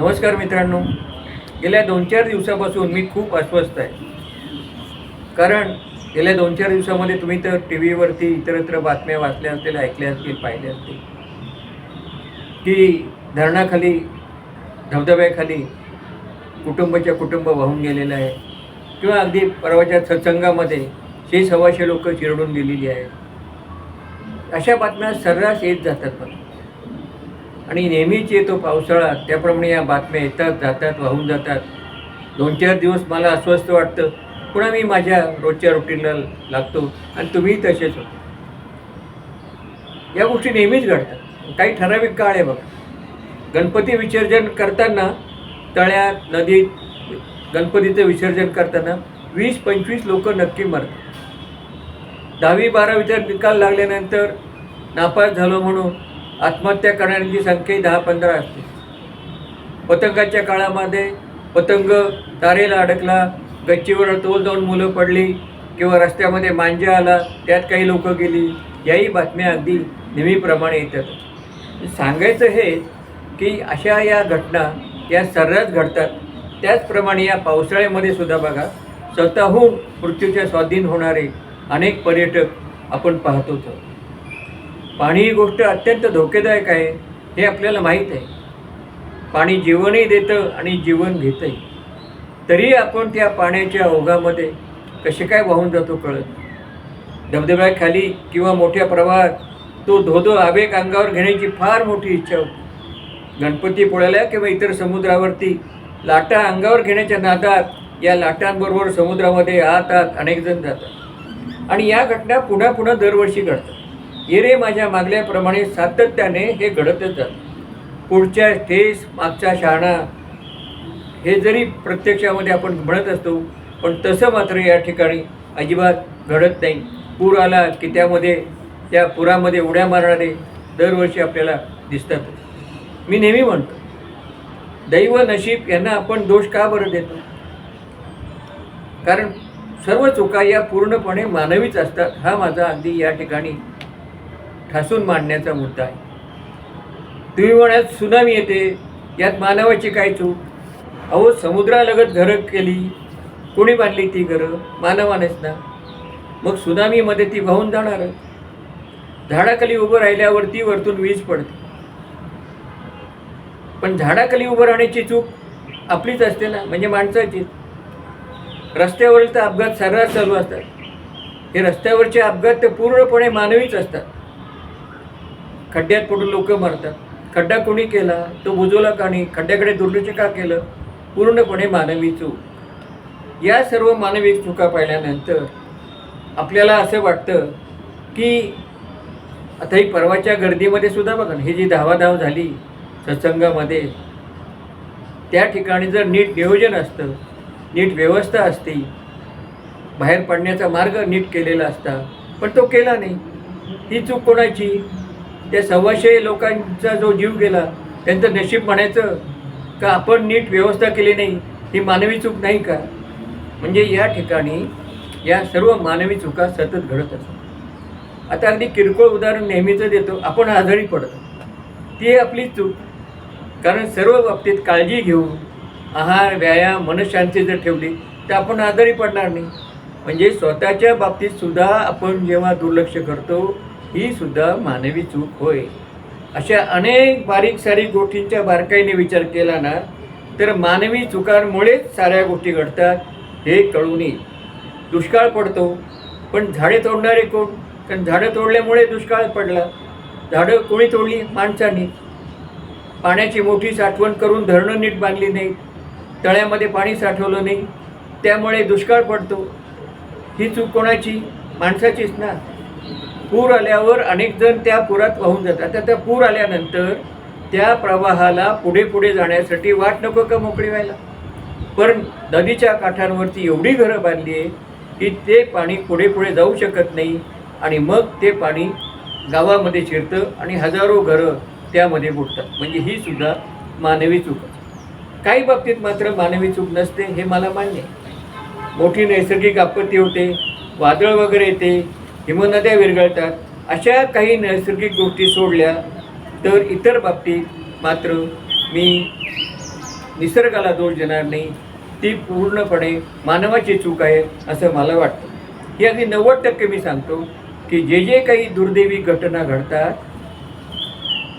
नमस्कार मित्रांनो. गेल्या दोन चार दिवसापासून मी खूप अस्वस्थ आहे. कारण गेल्या दोन चार दिवसामध्ये तुम्ही तर टी व्हीवरती इतरत्र बातम्या वाचल्या असतील ऐकल्या असतील पाहिल्या असतील. की धरणाखाली धबधब्याखाली कुटुंबाच्या कुटुंब वाहून गेलेलं आहे. किंवा अगदी परवाच्या सत्संगामध्ये शे सव्वाशे लोक चिरडून दिलेली आहेत. अशा बातम्या सर्रास येत जातात पण. आणि नेहमीच येतो पावसाळा त्याप्रमाणे या बातम्या येतात जातात वाहून जातात. दोन चार दिवस मला अस्वस्थ वाटतं. पुन्हा मी माझ्या रोजच्या रुटीनला लागतो आणि तुम्हीही तसेच होतो. या गोष्टी नेहमीच घडतात. काही ठराविक काळ आहे बघा. गणपती विसर्जन करताना तळ्यात नदीत गणपतीचं विसर्जन करताना वीस पंचवीस लोक नक्की मरतात. दहावी बारावीचा निकाल लागल्यानंतर नापास झालो म्हणून आत्महत्या करणाऱ्यांची संख्या दहा पंधरा असते. पतंगाच्या काळामध्ये पतंग तारेला अडकला गच्चीवर तोल जाऊन मुलं पडली किंवा रस्त्यामध्ये मांजा आला त्यात काही लोक गेली याही बातम्या अगदी नेहमीप्रमाणे येतात. सांगायचं हे की अशा या घटना या सर्रास घडतात. त्याचप्रमाणे या पावसाळ्यामध्ये सुद्धा बघा स्वतःहून मृत्यूच्या स्वाधीन होणारे अनेक पर्यटक आपण पाहतोच पाणी ही गोष्ट अत्यंत धोकेदायक आहे हे आपल्याला माहीत आहे. पाणी जीवनही देतं आणि जीवन घेतंही. तरी आपण त्या पाण्याच्या ओघामध्ये कसे काय वाहून जातो कळत धबधब्याखाली किंवा मोठ्या प्रवाहात तो धोधो आवेग अंगावर घेण्याची फार मोठी इच्छा होती. गणपतीपुळ्याला किंवा इतर समुद्रावरती लाटा अंगावर घेण्याच्या नादात या लाटांबरोबर समुद्रामध्ये आत आत अनेक जण जातात. आणि या घटना पुन्हा पुन्हा दरवर्षी घडतात. येरे माझ्या मागल्याप्रमाणे सातत्याने हे घडतच जातं पुढच्या ठेस मागचा शहाणा हे जरी प्रत्यक्षामध्ये आपण म्हणत असतो पण तसं मात्र या ठिकाणी अजिबात घडत नाही. पूर आला की त्यामध्ये त्या पुरामध्ये उड्या मारणारे दरवर्षी आपल्याला दिसतात. मी नेहमी म्हणतो दैव नशीब यांना आपण दोष का बरं देतो? कारण सर्व चुका या पूर्णपणे मानवीच असतात हा माझा अगदी या ठिकाणी ठासून मांडण्याचा मुद्दा आहे. तुम्ही म्हणाल सुनामी येते यात मानवाची काय चूक? अहो समुद्रालगत घरं केली कोणी बांधली ती घरं? मानवानेच ना. मग सुनामीमध्ये ती वाहून जाणार? झाडाखाली उभं राहिल्यावरती वरतून वीज पडते. पण झाडाखाली उभं राहण्याची चूक आपलीच असते ना म्हणजे माणसाचीच. रस्त्यावरील तर अपघात सर्रास चालू असतात. हे रस्त्यावरचे अपघात तर पूर्णपणे मानवीच असतात. खड्ड्यात पडून लोक मरतात? खड्डा कोणी केला? तो बुजवला का नाही? खड्ड्याकडे दुर्लक्ष का केलं? पूर्णपणे मानवी चूक. या सर्व मानवी चुका पाहिल्यानंतर आपल्याला असं वाटतं की आता ही परवाच्या गर्दीमध्ये सुद्धा बघा ही जी धावाधाव झाली सत्संगामध्ये त्या ठिकाणी जर नीट नियोजन असतं नीट व्यवस्था असती बाहेर पडण्याचा मार्ग नीट केलेला असता पण तो केला नाही. ही चूक कोणाची? त्या सव्वाशे लोकांचा जो जीव गेला त्यांचं नशीब म्हणायचं का आपण नीट व्यवस्था केली नाही ही मानवी चूक नाही का? म्हणजे या ठिकाणी या सर्व मानवी चुका सतत घडत असतात. आता अगदी किरकोळ उदाहरण नेहमीचं देतो आपण आजारी पडतो. ती आपली चूक. कारण सर्व बाबतीत काळजी घेऊन आहार व्यायाम मनशांती जर ठेवली तर आपण आजारी पडणार नाही. म्हणजे स्वतःच्या बाबतीत सुद्धा आपण जेव्हा दुर्लक्ष करतो ही सुद्धा मानवी चूक होय. अशा अनेक बारीक सारीक गोष्टींच्या बारकाईने विचार केला ना तर मानवी चुकांमुळेच साऱ्या गोष्टी घडतात हे कळून येईल दुष्काळ पडतो पण झाडे तोडणारे कोण? कारण झाडं तोडल्यामुळे दुष्काळ पडला. झाडं कोणी तोडली? माणसांनी. पाण्याची मोठी साठवण करून धरणं नीट बांधली नाही तळ्यामध्ये पाणी साठवलं नाही. त्यामुळे दुष्काळ पडतो. ही चूक कोणाची? माणसाचीच ना. पूर आल्यावर अनेक जण त्या पुरात वाहून जातात. आता त्या पूर आल्यानंतर त्या प्रवाहाला पुढे पुढे जाण्यासाठी वाट नको का मोकळी व्हायला? पण नदीच्या काठांवरती एवढी घरं बांधली आहे की ते पाणी पुढे पुढे जाऊ शकत नाही आणि मग ते पाणी गावामध्ये शिरतं आणि हजारो घरं त्यामध्ये बुडतात. म्हणजे ही सुद्धा मानवी चूक आहे. काही बाबतीत मात्र मानवी चूक नसते हे मला मान्य आहे. मोठी नैसर्गिक आपत्ती होते वादळ वगैरे येते हिमनद्या विरघळतात. अशा काही नैसर्गिक गोष्टी सोडल्या तर इतर बाबतीत मात्र मी निसर्गाला दोष देणार नाही. ती पूर्णपणे मानवाची चूक आहे असं मला वाटतं. ही अगदी नव्वद टक्के मी सांगतो की जे जे काही दुर्दैवी घटना घडतात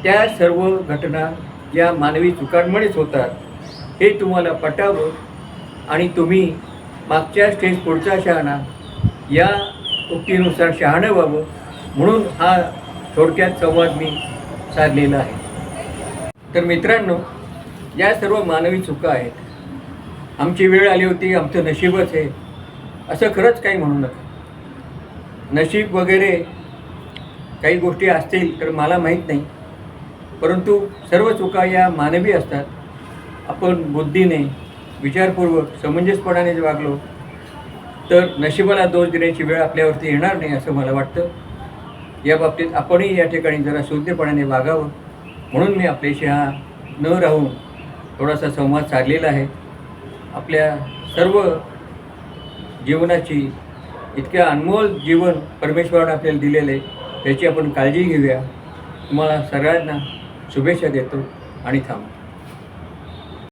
त्या सर्व घटना या मानवी चुकांमुळेच होतात. हे तुम्हाला पटावं आणि तुम्ही मागच्या स्टेज पुढचा शहाणा या उक्तीनुसार शहाणं व्हावं म्हणून हा थोडक्यात संवाद मी साधलेला आहे. तर मित्रांनो या सर्व मानवी चुका आहेत. आमची वेळ आली होती आमचं नशीबच आहे. असं खरंच काही म्हणू नका. नशीब वगैरे काही गोष्टी असतील तर मला माहीत नाही. परंतु सर्व चुका या मानवी असतात. आपण बुद्धीने विचारपूर्वक समंजसपणाने वागलो तर नशिबाला दोष देण्याची वेळ आपल्यावरती येणार नाही असं मला वाटतं. या बाबतीत आपणही या ठिकाणी जरा शुद्धपणाने वागावं. म्हणून मी आपल्याशी हा न राहून थोडासा संवाद साधलेला आहे. आपल्या सर्व जीवनाची इतक्या अनमोल जीवन परमेश्वरानं आपल्याला दिलेलं आहे त्याची आपण काळजी घेऊया. तुम्हाला सगळ्यांना शुभेच्छा देतो आणि थांबतो